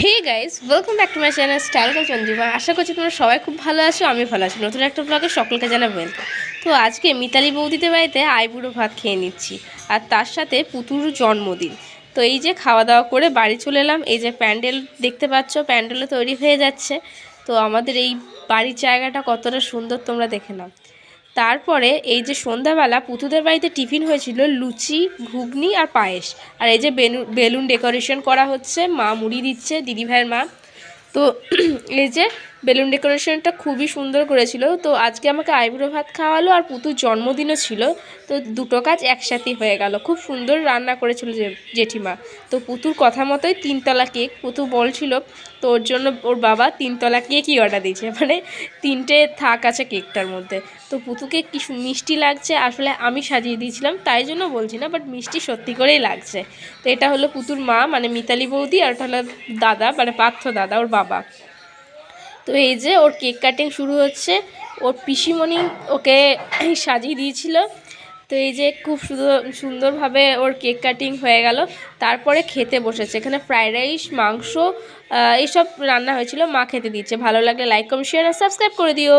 Hey guys welcome back to my channel style কাল চন্দ্রিমা আশা করছি তোমরা সবাই খুব ভালো আছো আমি ভালো আছি। নতুন একটা ব্লগে সকলকে জানা ওয়েলকাম তো আজকে মিতালি বৌদিতে বাড়িতে আইবুড়ো ভাত খেয়ে নিচ্ছি, আর তার সাথে পুতুর জন্মদিন। তো এই যে খাওয়া দাওয়া করে বাড়ি চলে এলাম, এই যে প্যান্ডেল দেখতে পাচ্ছ, প্যান্ডেলও তৈরি হয়ে যাচ্ছে। তো আমাদের এই বাড়ির জায়গাটা কতটা সুন্দর তোমরা দেখে নাও। তারপরে এই যে সন্ধ্যাবেলা পুতুদের বাড়িতে টিফিন হয়েছিল লুচি, ঘুগনি আর পায়েস। আর এই যে বেলুন বেলুন ডেকোরেশন করা হচ্ছে, মা মুড়ি দিচ্ছে, দিদিভাইয়ের মা। তো এই যে বেলুন ডেকোরেশনটা খুবই সুন্দর করেছিল। তো আজকে আমাকে আইবুড়ো ভাত খাওয়ালো আর পুতুর জন্মদিনও ছিল। তো দুটো কাজ একসাথেই হয়ে গেল। খুব সুন্দর রান্না করেছিল জেঠিমা। তো পুতুর কথা মতোই তিনতলা কেক, পুতু বলছিল তো ওর জন্য ওর বাবা তিনতলা কেকই অর্ডার দিয়েছে। মানে তিনটে থাক আছে কেকটার মধ্যে। তো পুতুকে কি মিষ্টি লাগছে, আসলে আমি সাজিয়ে দিয়েছিলাম, তাই জন্য বলছি না বাট মিষ্টি সত্যি করেই লাগছে। তো এটা হলো পুতুর মা মানে মিতালি বৌদি, আর ওটা হলো দাদা মানে পার্থ দাদা, ওর বাবা। তো এই যে ওর কেক কাটিং শুরু হচ্ছে, ওর পিসিমণি ওকে সাজিয়ে দিয়েছিল। তো এই যে খুব সুন্দর, সুন্দরভাবে ওর কেক কাটিং হয়ে গেল। তারপরে খেতে বসেছে, এখানে ফ্রাইড রাইস, মাংস এইসব রান্না হয়েছিল, মা খেতে দিচ্ছে। ভালো লাগলে লাইক, কমেন্ট, শেয়ার, আর সাবস্ক্রাইব করে দিও।